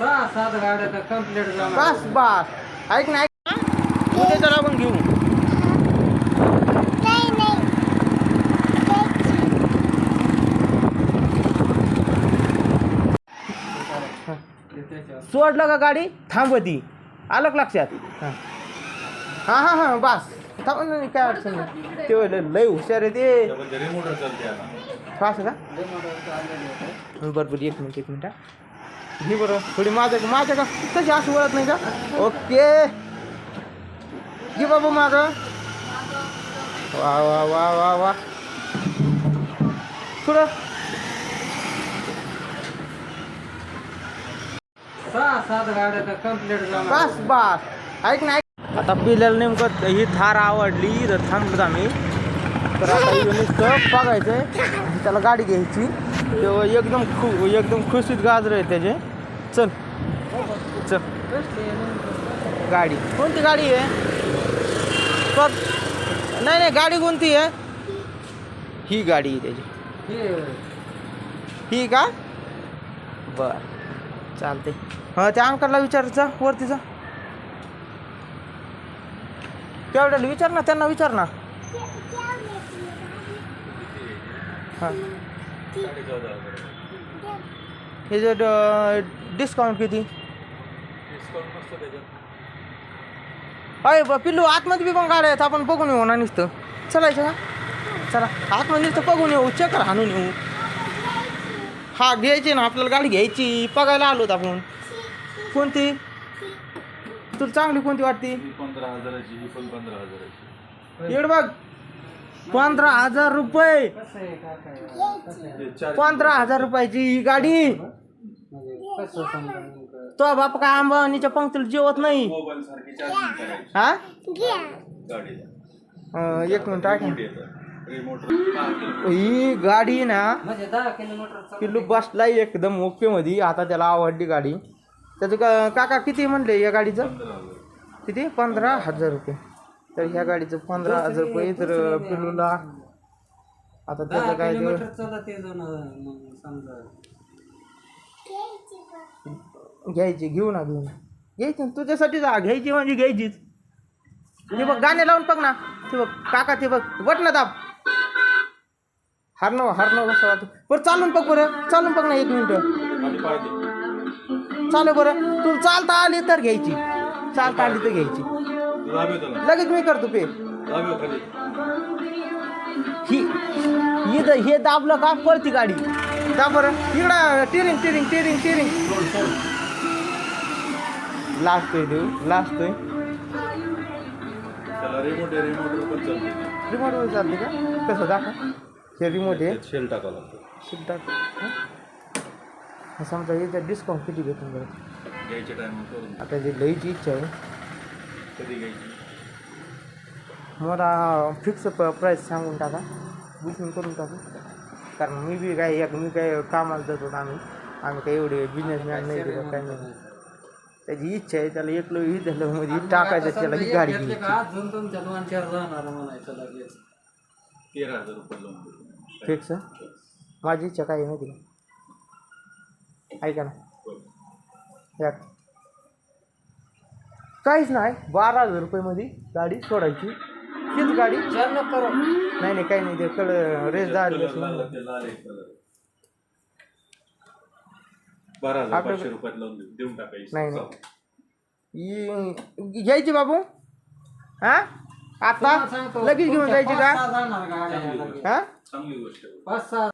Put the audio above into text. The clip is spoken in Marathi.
सहा सात गाड्या तर कंप्लीट बस बस। ऐक ना ऐक। उद्या तर आपण घेऊ। सोडलं का गाडी? थांबवती आलं का लक्षात? हाँ. हाँ हाँ हाँ बस. थांब ना, काय अडचण नाही. ते लय लय हुशार आहे ते. असं का? एक मिनिट एक मिनिट घे बरं थोडी माझं माझं का तशी असं वळत नाही का? ओके. घे बाबा मागं. वा वा वा वा वा. थोडं सहा सात गाड्या कंप्लीट बस बस. ऐक ना ऐक. आता पिल्याला नेमकं ही थार आवडली तर थांबलो आम्ही. तर आता नुसतं बघायचं त्याला गाडी घ्यायची. तेव्हा एकदम खु एकदम खुशीत गाजर आहे त्याचे. चल. चल. गाडी. कोणती गाडी आहे? नाही नाही गाडी कोणती आहे? ही गाडी आहे त्याची. ही का? बर. चालते हां त्या अंकलला विचारायचा वरती जा. तेवढ्याला विचार ना त्यांना विचार ना. हां. हे जे डिस्काउंट किती? अय ब पिल्लू आतमध्ये बी पण गाड्या आहेत. आपण बघून येऊ ना नुसतं. चलायचं का चला आतमध्ये नुसतं बघून येऊ. चक्कर हाणून येऊ. हा घ्यायची ना. आपल्याला गाडी घ्यायची. बघायला आलोत आपण. कोणती? तुला चांगली कोणती वाटते? पंधरा हजाराची ही पण पंधरा हजाराची. एवढं बघ. पंधरा हजार रुपये. पंधरा हजार रुपयाची ही गाडी. कसं तो बाप काय अंबानीच्या पंक्तीला जेवत नाही? मोबाईल सारखी चार्जिंग करायची हा? गाडीला. अं, एक मिनिट येतं. रिमोट ही गाडी ना म्हणजे दहा किलोमीटर पिल्लू एकदम ओके मध्ये. आता त्याला आवडली गाडी. त्याचं का काका किती म्हणले या गाडीचं? किती? पंधरा हजार रुपये. तर ह्या गाडीचं पंधरा हजार रुपये तर पिल्लूला. आता दहा त्याचं काय ते किलोमीटर चालत येतो ना मग समजा. घ्यायची घेऊ ना घेऊ ना. घ्यायची ना तुझ्यासाठी जा घ्यायची म्हणजे घ्यायचीच. ते बघ गाणे लावून बघ ना. ते बघ काका ते बघ वट ना दाब. हरणव हरणव कसं बरं चालून बघ बरं चालून बघ ना एक मिनिट. खाली पाहिजे चालू बरं. तू चालता आली तर घ्यायची. चालता आली तर घ्यायची. दाबे त्याला लगेच मी करतो पे. दाबे खाली ही ही द- हे दाबलं का? पळती गाडी. दाब बरं. इकडं टिरिंग टिरिंग टिरिंग टिरिंग लाजतोय देऊ लाजतोय त्याला रिमोट आहे रिमोटवर पण चालते रिमोटवर चालते का? कसं दाखवा. हे रिमोट आहे. त्यात शेल टाकावं लागतं. सुद्धा समजा याच्यात डिस्काउंट किती घेतो बरं? घ्यायच्या टायमिंग करून आता जी लईची इच्छा आहे. कधी घ्यायची? मला फिक्स प्राईस सांगून टाका. बुकिंग करून टाकू. कारण मी बी काय एक मी काय कामाला जातो आम्ही. आम्ही काही एवढे बिझनेसमॅन नाही किंवा काय नाही त्याची इच्छा आहे त्याला एकलो ही झालं म्हणजे टाकायचं त्याला ही गाडी घेतले घ्यायची. का अजून तुमच्या दोन चार जाणार म्हणायचं लगेच. तेरा हजार रुपये लावून देतो. फिक्स माझी इच्छा काय आहे माहिती का? ऐका ना. या काहीच नाही. बारा हजार रुपयेमध्ये गाडी सोडायची. हीच गाडी? चल नको करू. नाही नाही काही नाही ते कळ रेस झाली नाही नाही. ही- घ्यायची बाबू? हा? आता? लगेच घेऊन जायची का. हा?